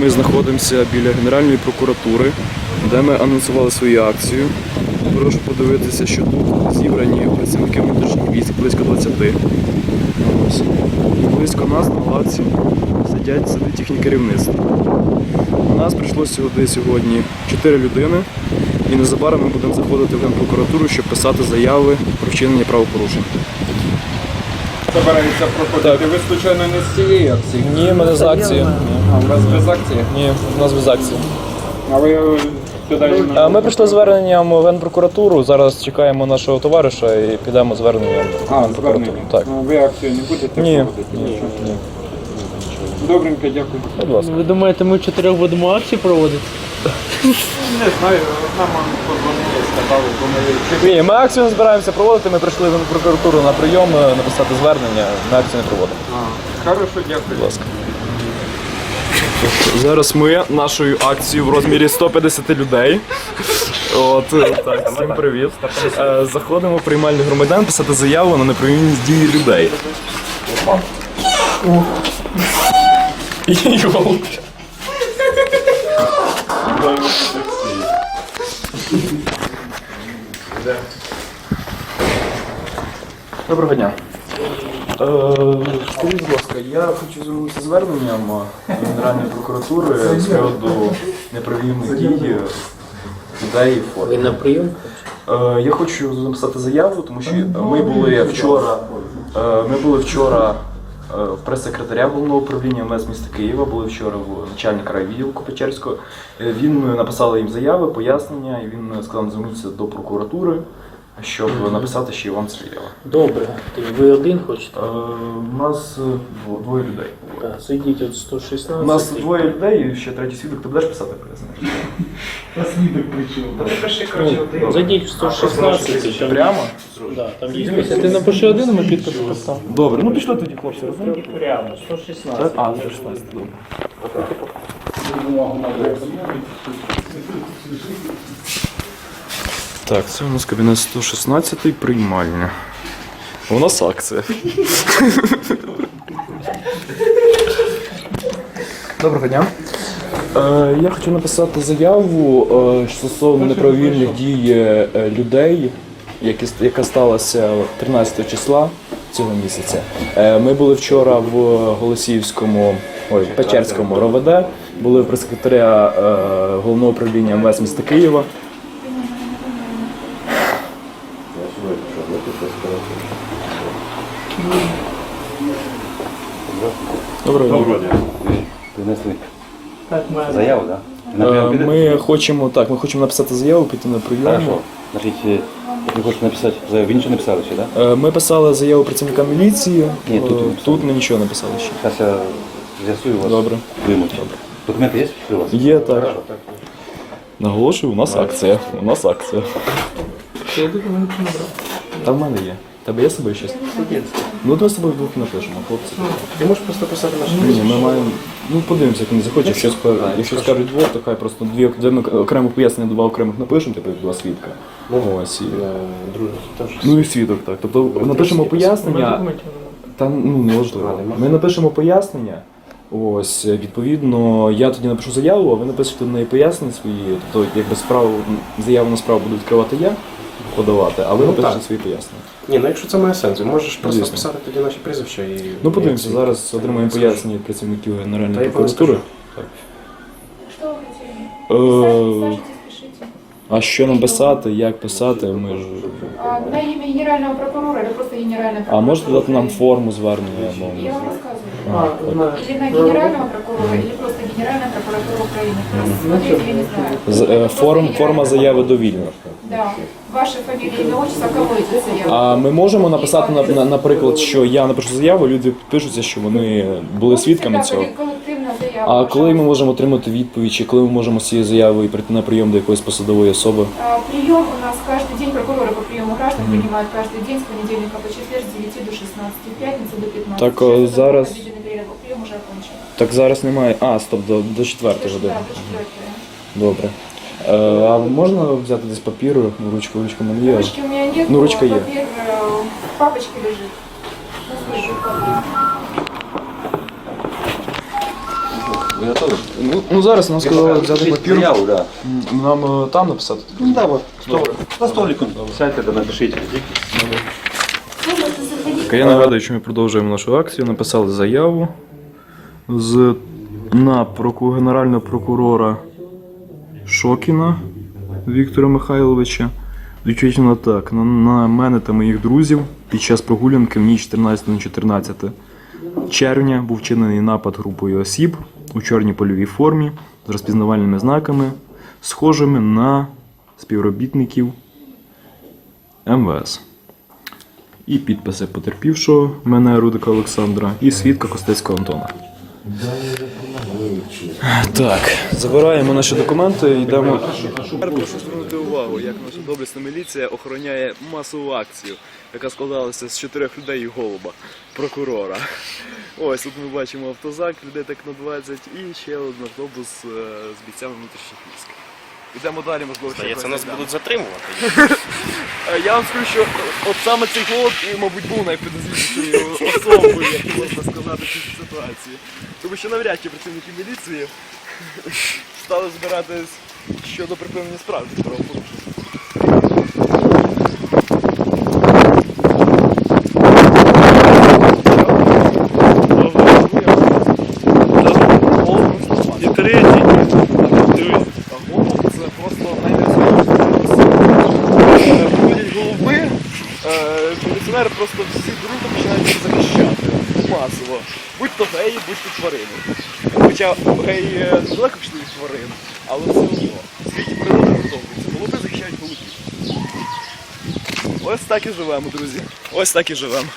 Ми знаходимося біля Генеральної прокуратури, де ми анонсували свою акцію. Прошу подивитися, що тут зібрані працівники внутрішніх військ близько 20. Ось. Близько нас на лавці сидять, сидить їхнє керівництво. У нас прийшло сюди сьогодні 4 людини, і незабаром ми будемо заходити в Генпрокуратуру, щоб писати заяви про вчинення правопорушень. Збирається проходити. Ви случайно не з цієї акції? Ні, ми не з акції. А у вас без акції? Ні, у нас без акції. А ви туди Е, Ми прийшли зверненням в Генпрокуратуру. Зараз чекаємо нашого товариша і підемо зверненням А, звернення. Так. Ну, Ви акцію не будете Ні. проводити? Ні. Ні. Добренько, дякую. Будь ласка. Ви думаєте, ми чотирьох будемо акції проводити? Не знаю, нам подзвонили, сказали, Ні, ми акцію не збираємося проводити. Ми прийшли в Генпрокуратуру на прийом е, написати звернення. Ми акцію не проводимо. А, хорошо, дякую. Будь ласка. Зараз ми нашою акцією в розмірі 150 людей. От так, всім привіт. Е, Заходимо в приймальний громадян писати заяву на неправильні дії людей. Йолки. Доброго дня. Е, Скажіть, будь ласка, я хочу звернутися зверненням до Генеральної прокуратури з приводу неправильних дій людей і форм. Ви на прийом? Е, Я хочу написати заяву, тому що ми були вчора. е, Ми були вчора е, прес-секретаря головного управління МС міста Києва, були вчора в начальника райвідділку Печерського. Е, Він написав їм заяви, пояснення, і він сказав звернутися до прокуратури, щоб написати ще Іван заяву. Добре. Ти- Ви один хочете? Е, У нас е, двоє людей. Так, Зайдіть от 116. У нас двоє людей і ще третій свідок. Ти будеш писати пояснення? Ну, Зайдіть в 116. Прямо? Да, там є місце. Ти напиши один, ми підпис поставимо. Добре, ну пішли тоді, хлопці, розумієте? Прямо, 116. А, це 16, добре. Так, це у нас кабінет 116 приймальня. У нас акція. Доброго дня. Е, я хочу написати заяву е, стосовно неправильних дій е, людей, які, яка сталася 13 числа цього місяця. Е, ми були вчора в Голосіївському, ой, Печерському РОВД, були в прес-секретаря е, головного управління МВС міста Києва. Доброго дня. Принесли Так, ми заяву, да? Е, Ми хочемо так, ми хочемо написати заяву, піти на прийом. Хорошо. Значить, е, як ви хочете написати заяву, ви нічого не писали ще, да? Е, Ми писали заяву працівникам міліції. Ні, тут Е, не писали. тут ми нічого не писали ще. Зараз я з'ясую вас. Добре. Вимуть. Документи є при вас? Є так. Наголошую, у нас акція. У нас акція. Документи не. Та в мене є. Тебе є з собою щось? Ну, давай з собою вдвох напишемо, хлопці. Ти можеш просто писати наш Ні, ми маємо. Ну, подивимося, як вони захочуть. Якщо, ска- якщо скажуть двох, то хай просто дві дві ми окремо пояснення два окремих напишемо, типу як два свідка. Ось і. Друже, теж. Ну і свідок так. Тобто напишемо пояснення. Та ну неважливо. Ми напишемо пояснення. Ось, відповідно, я тоді напишу заяву, а ви напишете на неї пояснення свої. Тобто, якби справу, заяву на справу буду відкривати я, подавати, а ви напишете так. свої пояснення. Ні, ну якщо це має сенс, можеш просто Звісно. писати тоді наші прізвища і. Ну подивимося, і- зараз отримаємо Скажу. пояснення від працівників Та Генеральної я прокуратури. Что вы хотели? Е, Сажитесь, пишите. а що нам писати, як писати, ми ж. А, на имя генерального прокурора или просто генерального прокурора? А можете дати нам форму звернення? Я Ну, вам рассказываю. А, знаю. Или на генерального прокурора, или просто генеральная прокуратура Украины. Просто смотрите, я не знаю. з- е, форм, форма заяви довільна. Да. Ваша фамилия, имя, отчество, кого эти заявы? А ми можемо написати, на- на- наприклад, що я напишу заяву, люди підпишуться, що вони були свідками цього. Коллективная заява. А коли ми пожалуйста. можемо отримати відповідь, чи коли ми можемо з цією заявою прийти на прийом до якоїсь посадової особи? А, Прием у нас каждый день, прокуроры по приему граждан принимают каждый день с понедельника по четверг с 9 до 16, в пятницу до 15. Так, Сейчас э, это зараз- обеденный перерыв, прием уже окончен. Так зараз немає. А, стоп, до, до четвертої години. Да, до четвертого. Добре. Е, а можна взяти десь папір, ручку, ручка в мене є. Ручки у меня нет, Ну, ручка есть. папір э, в папочке лежит. Ну. Ви готові? Ну, ну зараз нам сказали взяти папір. заяву, да. Нам е, там написати. Ну да, вот. За столиком. Сядьте да напишіть. Так, я нагадую, що ми продовжуємо нашу акцію. Написали заяву з, на проку, генерального прокурора Шокіна Віктора Михайловича. Відповідно так, на, на мене та моїх друзів під час прогулянки в ніч 13 на 14 червня був вчинений напад групою осіб у чорній польовій формі з розпізнавальними знаками, схожими на співробітників МВС і підписи потерпівшого мене Рудика Олександра і свідка Костецького Антона. Так, забираємо наші документи і йдемо. Прошу звернути увагу, як наша доблесна міліція охороняє масову акцію, яка складалася з чотирьох людей і голуба, прокурора. Ось тут ми бачимо автозак, людей так на 20 і ще один автобус е, з бійцями внутрішніх військ. Йдемо далі, можливо, ще Здається, нас будуть затримувати. Е, Я вам скажу, що от саме цей голод, і, мабуть, був найпідозрілішою особою, як можна сказати, в цій ситуації. Тому що навряд чи працівники міліції стали збиратись щодо припинення справ правопорушення. І третій. Дивись. А голуб це просто найнезвичайніше. Ходять голуби, е, міліціонери просто всі дружно починають їх захищати масово. Будь то геї, будь то тварини. Хоча геї е, далеко пішли від тварин, але все одно. Світі природа продовжується. Голуби захищають голубів. Ось так і живемо, друзі. Ось так і живемо.